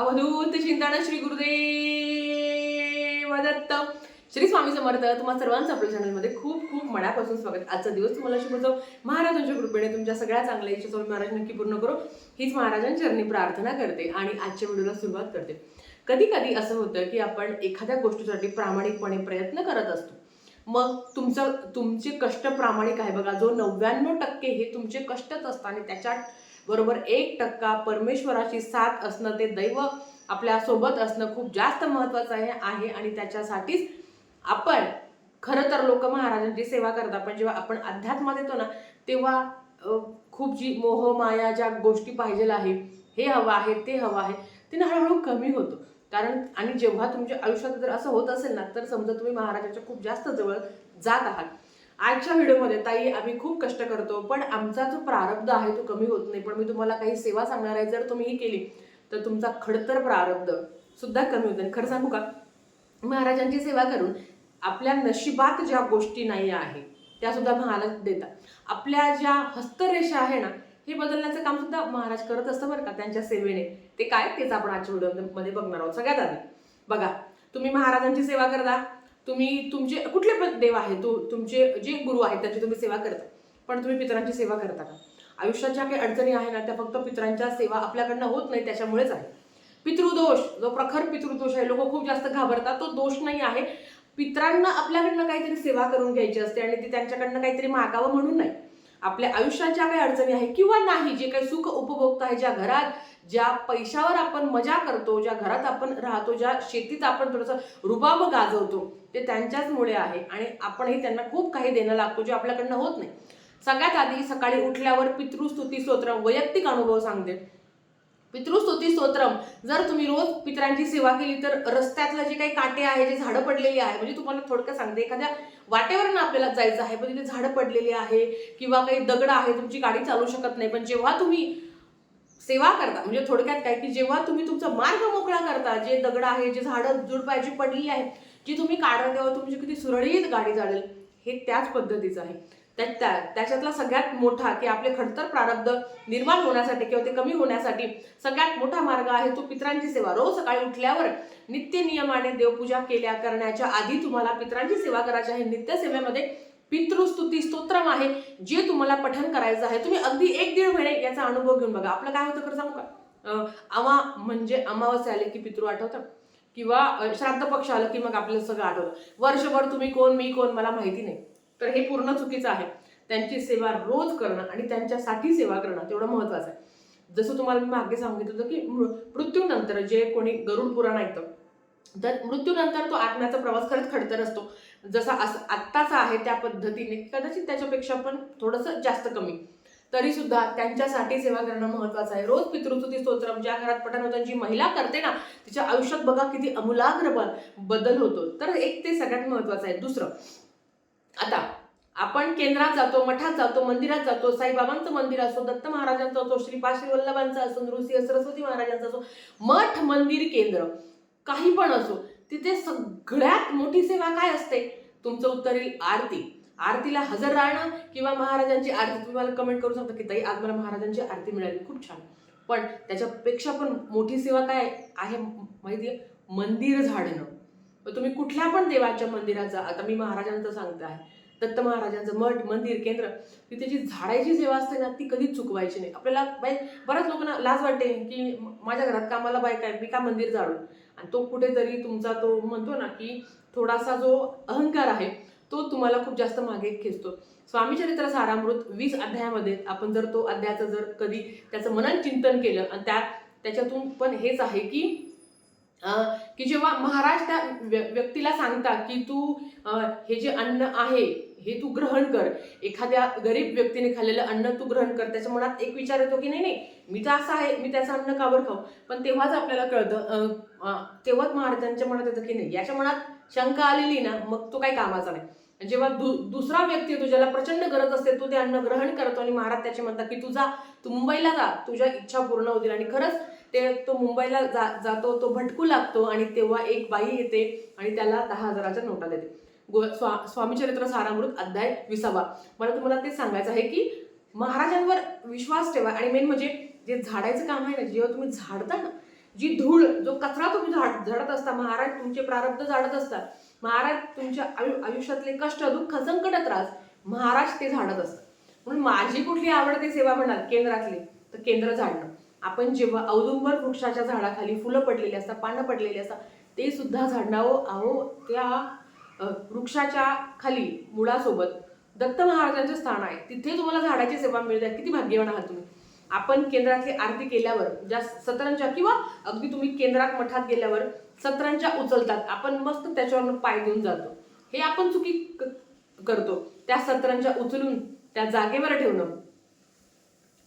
अवधूत चिंतन श्री गुरुदेव दत्त. श्री स्वामी समर्थ तुम्हा सर्वांचं आपल्या चॅनलमध्ये खूप खूप मनापासून स्वागत. आजचा दिवस तुम्हाला शुभतो महाराजांच्या कृपेने तुमच्या सगळ्या चांगल्या इच्छा स्वामी महाराज नक्की पूर्ण करो. हीच महाराजांचरणी प्रार्थना करते आणि आजच्या व्हिडिओला सुरुवात करते. कधी कधी असं होतं की आपण एखाद्या गोष्टीसाठी प्रामाणिकपणे प्रयत्न करत असतो. मग तुमचं तुमचे कष्ट प्रामाणिक आहे बघा. जो नव्याण्णव टक्के हे तुमचे कष्टच असतात आणि त्याच्यात बरोबर एक टक्का परमेश्वराची साथ असणं ते दैव आपल्यासोबत असणं खूप जास्त महत्वाचं आहे आहे आणि त्याच्यासाठीच आपण खरं तर लोक महाराजांची सेवा करतात पण जेव्हा आपण अध्यात्मात येतो ना तेव्हा खूप जी मोह माया ज्या गोष्टी पाहिजे आहे हे हवं आहे ते हवं आहे ते ना हळूहळू कमी होतं. कारण आणि जेव्हा तुमच्या आयुष्यात जर असं होत असेल ना तर समजा तुम्ही महाराजांच्या खूप जास्त जवळ जात आहात. आजच्या व्हिडिओमध्ये ताई आम्ही खूप कष्ट करतो पण आमचा जो प्रारब्ध आहे तो कमी होत नाही. पण मी तुम्हाला काही सेवा सांगणार आहे जर तुम्ही ही केली तर तुमचा खडतर प्रारब्ध सुद्धा कमी होते खरं सांगू का? महाराजांची सेवा करून आपल्या नशिबात ज्या गोष्टी नाही आहे त्या सुद्धा महाराज देतात. आपल्या ज्या हस्तरेषा आहे ना हे बदलण्याचं काम सुद्धा महाराज करत असतं बरं का त्यांच्या सेवेने. ते काय? तेच आपण आजच्या व्हिडिओमध्ये बघणार आहोत. सगळ्यात आधी. बघा तुम्ही महाराजांची सेवा करता तुम्ही तुमचे कुठले पण देव आहे तो तुमचे जे गुरु आहेत त्यांची तुम्ही सेवा करता. पण तुम्ही पितरांची सेवा करता का? आयुष्यात ज्या काही अडचणी आहे ना त्या फक्त पितरांच्या सेवा आपल्याकडनं होत नाही त्याच्यामुळेच आहे. पितृदोष जो प्रखर पितृदोष आहे लोक खूप जास्त घाबरतात तो दोष नाही आहे. पितरांना आपल्याकडनं काहीतरी सेवा करून घ्यायची असते आणि ती त्यांच्याकडनं काहीतरी मागावं म्हणून नाही. आपल्या आयुष्यात ज्या काही अडचणी आहे किंवा नाही जे काही सुख उपभोगता आहे ज्या घरात ज्या पैशावर आपण मजा करतो ज्या घरात आपण राहतो ज्या शेतीत आपण थोडंसं रुबाब गाजवतो ते त्यांच्याच मुळे आहे आणि आपणही त्यांना खूप काही देणं लागतो जे आपल्याकडनं होत नाही. सगळ्यात आधी सकाळी उठल्यावर पितृस्तुती स्तोत्र वैयक्तिक अनुभव सांगते. पितृस्तुती स्तोत्रम जर तुम्ही रोज पितरांची सेवा केली तर रस्त्यातलं जे काही काटे आहे जे झाडं पडलेली आहे म्हणजे तुम्हाला थोडक्यात सांगते एखाद्या वाटेवर ना आपल्याला जायचं आहे पण तिथे झाडं पडलेली आहे किंवा काही दगड आहे तुमची गाडी चालू शकत नाही. पण जेव्हा तुम्ही सेवा करता म्हणजे थोडक्यात काय की जेव्हा तुम्ही तुमचा मार्ग मोकळा करता जे दगड आहे जे झाडं जुडपायची पडली आहे जी तुम्ही काढा तेव्हा तुमची किती सुरळीत गाडी चालेल हे त्याच पद्धतीचं आहे. त्या त्या- त्याच्यातला सगळ्यात मोठा की आपले खडतर प्रारब्ध निर्माण होण्यासाठी किंवा ते कमी होण्यासाठी सगळ्यात मोठा मार्ग आहे तो पितरांची सेवा. रोज सकाळी उठल्यावर नित्य नियमाने देवपूजा केल्या करण्याच्या आधी तुम्हाला पितरांची सेवा करायची आहे. नित्य सेवेमध्ये पितृस्तुती स्तोत्रम आहे. जे तुम्हाला पठन करायचं आहे तुम्ही अगदी एक दीड महिने याचा अनुभव घेऊन बघा. आपलं काय होतं खरं सांगू का? अमा आमा म्हणजे अमावस्या आले की पितृ आठवतं? किंवा श्राद्ध पक्ष आलं की मग आपल्याला सगळं आठवलं वर्षभर तुम्ही कोण मी कोण मला माहिती नाही. तर हे पूर्ण चुकीचं आहे. त्यांची सेवा रोज करणं आणि त्यांच्यासाठी सेवा करणं तेवढं महत्वाचं आहे. जसं तुम्हाला मी मागे सांगितलं होतं की मृ- मृत्यूनंतर जे कोणी गरुड पुराण ऐकतं तर मृत्यूनंतर तो आत्म्याचा प्रवास खरंच खडतर असतो. जसा अस आत्ताचा आहे त्या पद्धतीने कदाचित त्याच्यापेक्षा पण थोडंसं जास्त कमी. तरी सुद्धा त्यांच्यासाठी सेवा करणं महत्वाचं आहे. रोज पितृस्तुती स्तोत्रम ज्या घरात पठण होतं जी महिला करते ना तिच्या आयुष्यात बघा किती अमूलाग्र बदल होतो. तर एक ते सगळ्यात महत्वाचं आहे. दुसरं आता आपण केंद्रात जातो मठात जातो मंदिरात जातो साईबाबांचं मंदिर असो दत्त महाराजांचं असो श्री श्री वल्लभांचं असो नृसिंह सरस्वती महाराजांचं असो मठ मंदिर केंद्र काही पण असो तिथे सगळ्यात मोठी सेवा काय असते? तुमचं उत्तर येईल आरती. आरतीला हजर राहणं किंवा महाराजांची आरती तुम्ही मला कमेंट करू शकता की ताई आज मला महाराजांची आरती मिळाली. खूप छान. पण त्याच्यापेक्षा पण मोठी सेवा काय आहे? माहिती आहे मंदिर झाडणं. तुम्ही कुठल्या पण देवाच्या मंदिरात जा. आता मी महाराजांचं सांगते. आहे दत्त महाराजांचं मठ मंदिर केंद्र तिथे जी झाडायची सेवा असते ना ती कधीच चुकवायची नाही. आपल्याला बाय बऱ्याच लोकांना लाज वाटते की माझ्या घरात कामाला बाय काय मी का मंदिर झाडू आणि तो कुठेतरी तुमचा तो म्हणतो ना की थोडासा जो अहंकार आहे तो तुम्हाला खूप जास्त मागे खेचतो. स्वामी चरित्र सारामृत वीस अध्यायामध्ये आपण जर तो अध्यायाचं जर कधी त्याचं मनन चिंतन केलं आणि त्या त्याच्यातून पण हेच आहे की की जेव्हा महाराज त्या व्य- व्यक्तीला सांगता की तू हे जे अन्न आहे हे तू ग्रहण कर. एखाद्या गरीब व्यक्तीने खाल्लेलं अन्न तू ग्रहण कर. त्याच्या मनात एक विचार येतो की नाही नाही मी तर असं आहे मी त्याचं अन्न कावर खाऊ? पण तेव्हाच आपल्याला कळतं तेव्हाच महाराजांच्या मनात येतं की नाही. याच्या मनात शंका आलेली ना मग तो काही कामाचा नाही. जेव्हा दु दुसरा व्यक्ती येतो ज्याला प्रचंड गरज असते तो ते अन्न ग्रहण करतो आणि महाराज त्याचे म्हणतात की तुझा तू मुंबईला जा तुझ्या इच्छा पूर्ण होतील. आणि खरंच ते तो मुंबईला जा जातो तो भटकू लागतो आणि तेव्हा एक बाई येते आणि त्याला दहा हजाराच्या नोटा देते. गो स्वा स्वामीचरित्र सारामृत अध्याय विसावा. मला तुम्हाला ते सांगायचं आहे की महाराजांवर विश्वास ठेवा आणि मेन म्हणजे जे झाडायचं काम आहे ना जेव्हा तुम्ही झाडता ना जी धूळ जो कचरा तुम्ही झाड झाडत असता महाराज तुमचे प्रारब्ध झाडत असतात महाराज तुमच्या आयु आयुष्यातले कष्ट दुःख संकट त्रास महाराज ते झाडत असतात. म्हणून माझी कुठली आवडते सेवा म्हणाल केंद्रातली तर केंद्र झाडणं. आपण जेव्हा औदुंबर वृक्षाच्या झाडाखाली फुलं पडलेली असतात पानं पडलेली असतात ते सुद्धा झाडणावं अहो त्या वृक्षाच्या खाली मुळासोबत दत्त महाराजांचे स्थान आहे. तिथे तुम्हाला झाडाची सेवा मिळते. किती भाग्यवान आहात तुम्ही. आपण केंद्रातली आरती केल्यावर ज्या सत्रांच्या किंवा अगदी तुम्ही केंद्रात मठात गेल्यावर सत्रांच्या उचलतात. आपण मस्त त्याच्यावर पाय देऊन जातो. हे आपण चुकी करतो. त्या सतरंच्या उचलून त्या जागेवर ठेवणं.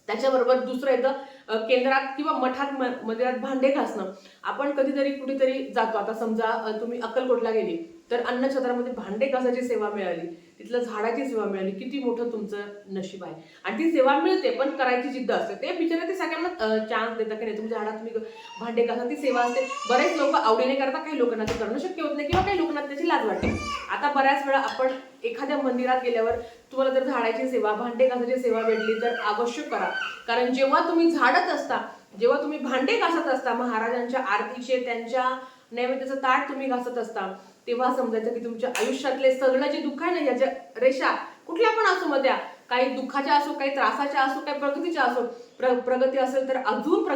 त्याच्याबरोबर दुसरं येतं केंद्रात किंवा मठात म- मंदिरात भांडे घासणं. आपण कधीतरी कुठेतरी जातो. आता समजा तुम्ही अक्कलकोटला गेली. तर अन्नछत्रामध्ये भांडे घासायची सेवा मिळाली तिथलं झाडाची सेवा मिळाली किती मोठं तुमचं नशीब आहे. आणि ती सेवा मिळते पण करायची जिद्द असते. ते बिचारे ते सगळ्यांना चान्स देतात की नाही तुमच्या झाडात तुम्ही भांडे घासा ती सेवा असते. बरेच लोक आवडीने करतात काही लोकांना ते करणं शक्य होत नाही किंवा काही लोकांना त्याची लाज वाटते. आता बऱ्याच वेळा आपण एखाद्या मंदिरात गेल्यावर तुम्हाला जर झाडाची सेवा भांडे घासायची सेवा भेटली तर अवश्य करा. कारण जेव्हा तुम्ही झाडत असता जेव्हा तुम्ही भांडे घासत असता महाराजांच्या आरतीचे त्यांच्या नैवेद्याचं ताट तुम्ही घासत असता तेव्हा समजायचं की तुमच्या आयुष्यातले सगळं जे दुःख आहे ना याच्या रेषा कुठल्या पण असो मध्ये काही दुःखाच्या असो काही त्रासाच्या असो काही प्रगतीच्या असो. प्र प्रगती असेल तर अजून प्र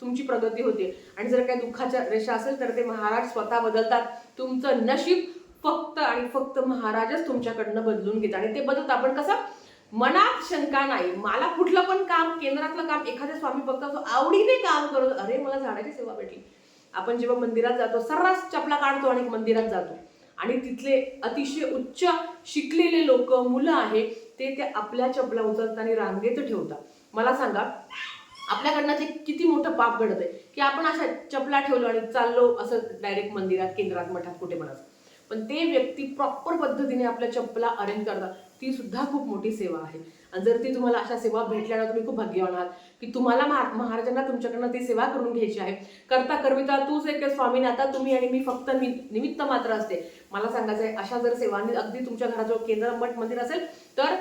तुमची प्रगती होते. आणि जर काही दुःखाच्या रेषा असेल तर ते महाराज स्वतः बदलतात. तुमचं नशीब फक्त आणि फक्त महाराजच तुमच्याकडनं बदलून घेतात. आणि ते बदलतात. आपण कसं? मनात शंका नाही. मला कुठलं पण काम केंद्रातलं काम एखाद्या स्वामी भक्त आवडीने काम करत अरे मला झाडाची सेवा भेटली. आपण जेव्हा मंदिरात जातो सर्रास चपला काढतो आणि मंदिरात जातो. आणि तिथले अतिशय उच्च शिकलेले लोक मुलं आहे ते ते आपल्या चपला उचलताना आणि रांगेत ठेवतात. मला सांगा आपल्याकडनं ते किती मोठं पाप घडत आहे की आपण अशा चपला ठेवलो आणि चाललो असं डायरेक्ट मंदिरात केंद्रात मठात कुठे पण पण ते व्यक्ती प्रॉपर पद्धतीने आपल्या चपला अरेंज करतात. ती सुद्धा खूप मोठी सेवा आहे. आणि जर ती तुम्हाला अशा सेवा भेटल्या तुम्ही खूप भाग्यवान आहात की तुम्हाला महा- महाराजांना तुमच्याकडनं ती सेवा करून घ्यायची आहे. करता करविता तूच एक स्वामी आता तुम्ही आणि मी फक्त नि- निमित्त मात्र असते. मला सांगायचं आहे अशा जर सेवा अगदी तुमच्या घराजवळ केंद्र मठ मंदिर असेल तर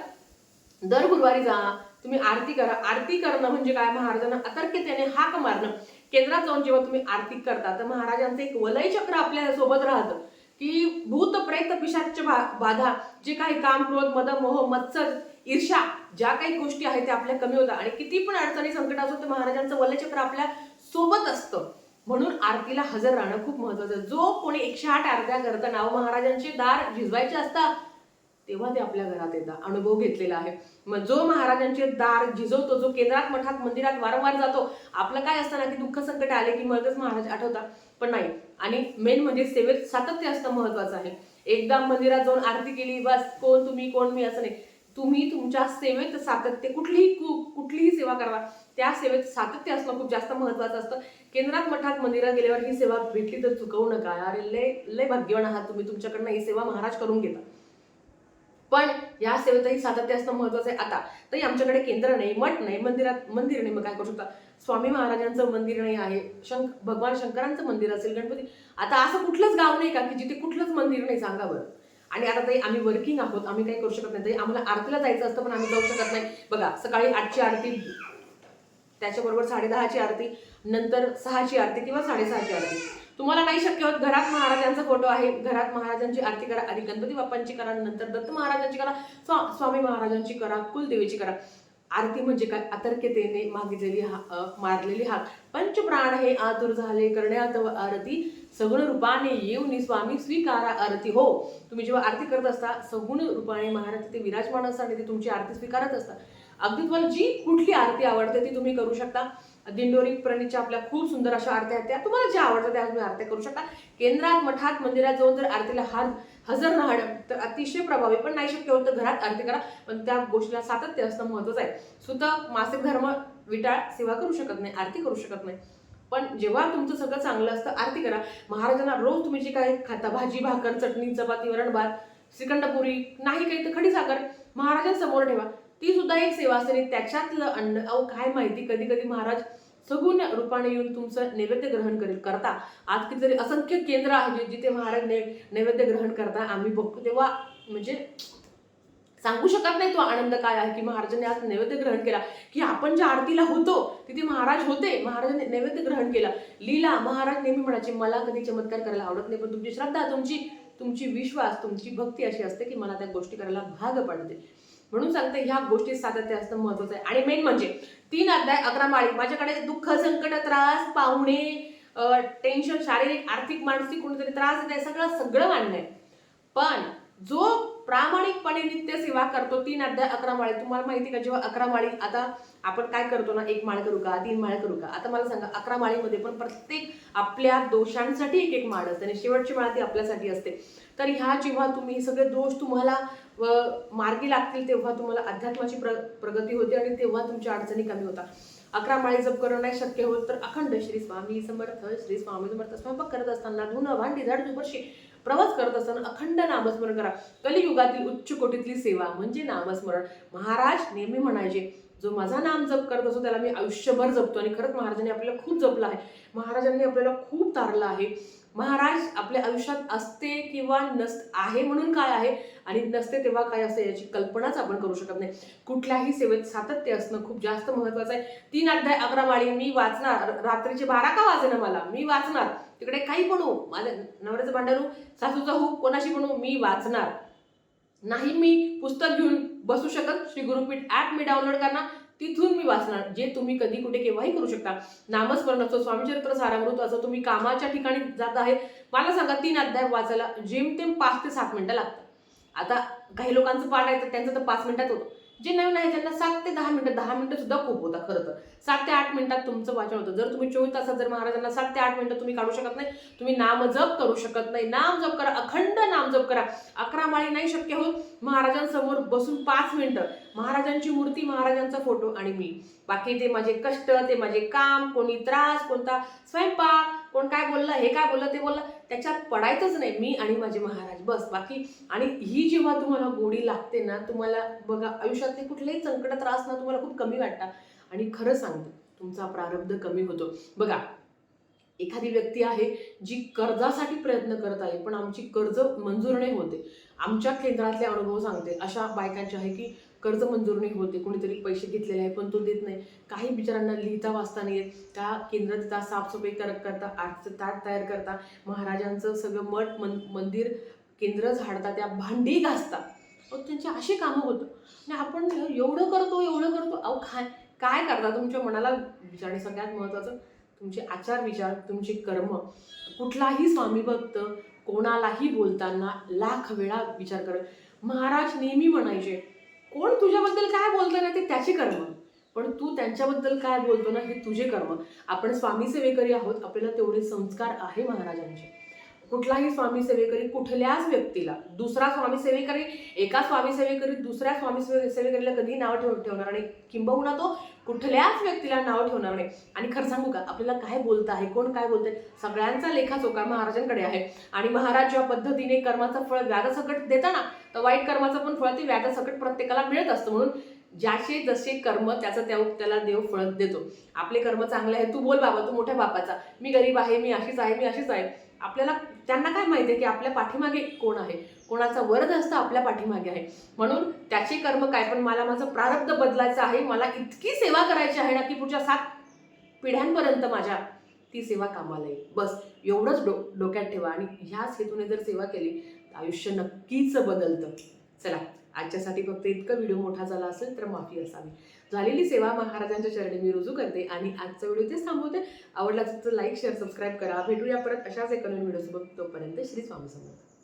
दर गुरुवारी जा तुम्ही आरती करा. आरती करणं म्हणजे काय? महाराजांना अतर्क्यतेने हाक मारणं. केंद्रात जाऊन जेव्हा तुम्ही आरती करता तर महाराजांचं एक वलय चक्र आपल्यासोबत राहतं. की भूत प्रेत पिशाच बाधा जे काही काम क्रोध मद मोह मत्सर ईर्षा ज्या काही गोष्टी आहेत त्या आपल्या कमी होतात. आणि किती पण अडचणी संकट असो तर महाराजांचं वल्लचक्र आपल्यासोबत असतं. म्हणून आरतीला हजर राहणं खूप महत्वाचं जो कोणी एकशे आठ आरत्या करतं नाव महाराजांचे दार झिजवायचे असतात तेव्हा ते आपल्या घरात येतात. अनुभव घेतलेला आहे. मग जो महाराजांचे दार झिजवतो जो केंद्रात मठात मंदिरात वारंवार जातो आपलं काय असतं ना की दुःख संकट आले की मगच महाराज आठवतात. पण नाही. आणि मेन म्हणजे सेवेत सातत्य असणं महत्वाचं आहे. एकदा मंदिरात जाऊन आरती केली बस कोण तुम्ही कोण मी असं नाही. तुम्ही तुमच्या सेवेत सातत्य कुठलीही कु- कुठलीही सेवा करा. त्या सेवेत सातत्य असणं खूप जास्त महत्वाचं असतं. केंद्रात मठात मंदिरात गेल्यावर ही सेवा भेटली तर चुकवू नका. अरे लय लय भाग्यवान आहात तुम्ही. तुमच्याकडनं ही सेवा महाराज करून घेता पण या सेवेतही सातत्य असणं महत्वाचं आहे आता. तरी आमच्याकडे केंद्र नाही मठ नाही मंदिरात मंदिर नाही. मग काय करू शकता? स्वामी महाराजांचं मंदिर नाही आहे शंक भगवान शंकरांचं मंदिर असेल गणपती. आता असं कुठलंच गाव नाही का की जिथे कुठलंच मंदिर नाही सांगा बरं आणि आता ताई आम्ही वर्किंग आहोत आम्ही काही करू शकत नाही. आम्हाला आरतीला जायचं असतं पण आम्ही जाऊ शकत नाही. बघा सकाळी आठची आरती त्याच्याबरोबर साडेदहाची आरती नंतर सहाची आरती किंवा साडेसहाची आरती. तुम्हाला नाही शक्य होत घरात महाराजांचा फोटो आहे. घरात महाराजांची आरती करा आधी गणपती बाप्पांची करा नंतर दत्त महाराजांची करा स्वा- स्वामी महाराजांची करा कुलदेवीची करा. आरती म्हणजे काय? अतर्क्यतेने मागितलेली हा मारलेली हाक. पंचप्राण हे आतुर झाले करण्यात आरती सगुण रूपाने येऊन स्वामी स्वीकारा आरती. हो तुम्ही जेव्हा आरती करत असता सगुण रूपाने महाराज तिथे विराजमान असतात आणि ते तुमची आरती स्वीकारत असतात. अगदी तुम्हाला जी कुठली आरती आवडते ती तुम्ही करू शकता. दिंडोरी प्रणीच्या आपल्या खूप सुंदर अशा आरत्या आहेत. त्या तुम्हाला ज्या आवडतात त्या तुम्ही आरत्या करू शकता. केंद्रात मठात मंदिरात जाऊन जर आरतीला हात हजर राहणं तर अतिशय प्रभावी पण नाही शक्य होतं घरात आरती करा. पण त्या गोष्टीला सातत्य असणं महत्वाचं आहे. सुद्धा मासिक धर्म विटाळ सेवा करू शकत नाही आरती करू शकत नाही. पण जेव्हा तुमचं सगळं चांगलं असतं आरती करा. महाराजांना रोज तुम्ही जे काय खाता भाजी भाकर चटणी चपाती वरण भात श्रीखंडपुरी नाही काही तर खडी साखर महाराजांसमोर ठेवा. ती सुद्धा एक सेवा असते आणि त्याच्यातलं अन्न अहो काय माहिती कधी कधी महाराज सगुण रूपाने येऊन तुमचं नैवेद्य ग्रहण करेल करता. आज कितीतरी असंख्य केंद्र आहे जिथे महाराज ने नैवेद्य ग्रहण करता आम्ही बघतो तेव्हा म्हणजे सांगू शकत नाही तो आनंद काय आहे की महाराजांनी आज नैवेद्य ग्रहण केला. की आपण ज्या आरतीला होतो तिथे महाराज होते महाराजांनी नैवेद्य ग्रहण केला. लीला महाराज नेहमी म्हणायचे मला कधी चमत्कार करायला आवडत नाही पण तुमची श्रद्धा तुमची तुमची विश्वास तुमची भक्ती अशी असते की मला त्या गोष्टी करायला भाग पडते. म्हणून सांगते ह्या गोष्टी सातत्य असणं महत्वाचं आहे. आणि मेन म्हणजे तीन अध्याय अकरा माळी. माझ्याकडे दुःख संकट त्रास पाहुणे टेन्शन शारीरिक आर्थिक मानसिक कोणीतरी त्रास देत आहे सगळं सगळं मान्य आहे. पण जो प्रामाणिकपणे नित्य सेवा करतो तीन अध्याय अकरा माळी. तुम्हाला माहिती का जेव्हा अकरा माळी आता आपण काय करतो ना एक माळ करू का तीन माळ करू का? आता मला सांगा अकरा माळीमध्ये पण प्रत्येक आपल्या दोषांसाठी एक एक माळ असते आणि शेवटची माळ ती आपल्यासाठी असते. तर ह्या जेव्हा तुम्ही सगळे दोष तुम्हाला व मार्गी लागतील तेव्हा तुम्हाला अध्यात्माची प्र प्रगती होते आणि तेव्हा तुमच्या अडचणी कमी होतात. अकरा माळी जप करणं नाही शक्य होत तर अखंड श्री स्वामी समर्थ श्री स्वामी समर्थ स्वयंपाक करत असताना धुणं भांडी झाड दुपरशी प्रवास करत असताना अखंड नामस्मरण करा. कलियुगातील उच्च कोटीतली सेवा म्हणजे नामस्मरण. महाराज नेहमी म्हणायचे जो माझा नाम जप करत असतो त्याला मी आयुष्यभर जपतो. आणि खरंच महाराजांनी आपल्याला खूप जपलं आहे. महाराजांनी आपल्याला खूप तारलं आहे. महाराज आपल्या आयुष्यात असते किंवा नस आहे म्हणून काय आहे? आणि नसते तेव्हा काय असते याची कल्पनाच आपण करू शकत नाही. कुठल्याही सेवेत सातत्य असणं खूप जास्त महत्वाचं आहे. तीन अध्याय अकरा माळी मी वाचणार. रात्रीचे बारा का वाजेना मला? मी वाचणार. तिकडे काही पण हो माझ्या नवऱ्याचं भांडण हो हो कोणाशी पण हो मी वाचणार. नाही मी पुस्तक घेऊन बसू शकत. श्री गुरुपीठ ऍप मी डाउनलोड करणार. तिथून मी वाचणार जे तुम्ही कधी कुठे केव्हाही करू शकता. नामस्मरण असो स्वामीचरित्र सारामृत असो तुम्ही कामाच्या ठिकाणी जात आहे मला सांगा तीन अध्याय वाचायला जेमतेम पाच ते सात मिनिटं लागतात. आता काही लोकांचं पाठ आहे तर त्यांचं तर पाच मिनिटात होतं. जे नवीन आहे त्यांना सात ते दहा मिनिटं दहा मिनिटं सुद्धा खूप होता खरं तर. सात ते आठ मिनिटात तुमचं वाचन होतं. जर तुम्ही चोवीस तासात जर महाराजांना सात ते आठ मिनिटं तुम्ही काढू शकत नाही तुम्ही नामजप करू शकत नाही. नाम जप करा अखंड नाम जप करा. अकरा माळी नाही शक्य होत. महाराजांसमोर बसून पाच मिनिटं. महाराजांची मूर्ती महाराजांचा फोटो आणि मी. बाकी ते माझे कष्ट ते माझे काम कोणी त्रास कोणता स्वयंपाक कोण काय बोललं हे काय बोललं ते बोललं त्याच्यात पडायचंच नाही. मी आणि माझे महाराज. बस. बाकी आणि ही जेव्हा तुम्हाला गोडी लागते ना तुम्हाला बघा आयुष्यातले कुठलेही संकट त्रास ना तुम्हाला खूप कमी वाटतात. आणि खरं सांगते तुमचा प्रारब्ध कमी होतो. बघा एखादी व्यक्ती आहे जी कर्जासाठी प्रयत्न करत आहे पण आमची कर्ज मंजूर नाही होते. आमच्या केंद्रातले अनुभव सांगते. अशा बायकांचे आहे की कर्ज मंजूर नाही होते कोणीतरी पैसे घेतलेले आहे पण तो देत नाही. काही बिचारांना लिहिता वाचता नाही येत. त्या केंद्रात तिथं साफसफाई करत करता आर्टचं ताट तयार करता. महाराजांचं सगळं मठ मन मंदिर केंद्र झाडता त्या भांडी घासता. मग त्यांची अशी कामं होतं. आणि आपण एवढं करतो एवढं करतो. अहो काय काय करता तुमच्या मनाला? विचार सगळ्यात महत्त्वाचं तुमचे आचार विचार तुमचे कर्म. कुठलाही स्वामी भक्त कोणालाही बोलताना लाख वेळा विचार करत महाराज नेहमी म्हणायचे कोण तुझ्याबद्दल काय बोलतं ना ते त्याचे कर्म. पण तू त्यांच्याबद्दल काय बोलतो ना हे तुझे कर्म. आपण स्वामी सेवेकरी आहोत आपल्याला तेवढे संस्कार आहे महाराजांचे. कुठलाही स्वामी सेवेकरी कुठल्याच व्यक्तीला दुसरा स्वामी सेवेकरी एका स्वामी सेवेकरी दुसऱ्या स्वामी सेवे सेवेकरीला कधी नाव ठेव ठेवणार नाही. किंबहुना तो कुठल्याच व्यक्तीला नाव ठेवणार नाही. आणि खरं सांगू का आपल्याला काय बोलतं आहे कोण काय बोलतंय सगळ्यांचा लेखाचोखा महाराजांकडे आहे. आणि महाराज ज्या पद्धतीने कर्माचं फळ व्याजसकट देताना तर वाईट कर्माचं पण फळ ते व्याजासकट प्रत्येकाला मिळत असतं. म्हणून ज्याचे जसे कर्म त्याचं त्या त्याला देव फळ देतो. आपले कर्म चांगले आहे तू बोल बाबा तू मोठ्या बापाचा. मी गरीब आहे मी अशीच आहे मी अशीच आहे. आपल्याला त्यांना काय माहिती आहे की आपल्या पाठीमागे कोण आहे? कोणाचा वरद असतं आपल्या पाठीमागे आहे. म्हणून त्याचे कर्म काय? पण मला माझं प्रारब्ध बदलायचं आहे. मला इतकी सेवा करायची आहे ना की पुढच्या सात पिढ्यांपर्यंत माझ्या ती सेवा कामाला येईल. बस एवढंच डो डोक्यात ठेवा. आणि ह्याच हेतूने जर सेवा केली आयुष्य नक्कीच बदलतं. चला आजच्यासाठी फक्त इतकं व्हिडिओ मोठा झाला असेल तर माफी असावी. झालेली सेवा महाराजांच्या चरणी मी रुजू करते आणि आजचा व्हिडिओ इथेच थांबवते. आवडला तर लाईक शेअर सबस्क्राईब करा. भेटूया परत अशाच एक नवीन व्हिडिओसोबत. तोपर्यंत श्री स्वामी समर्थ.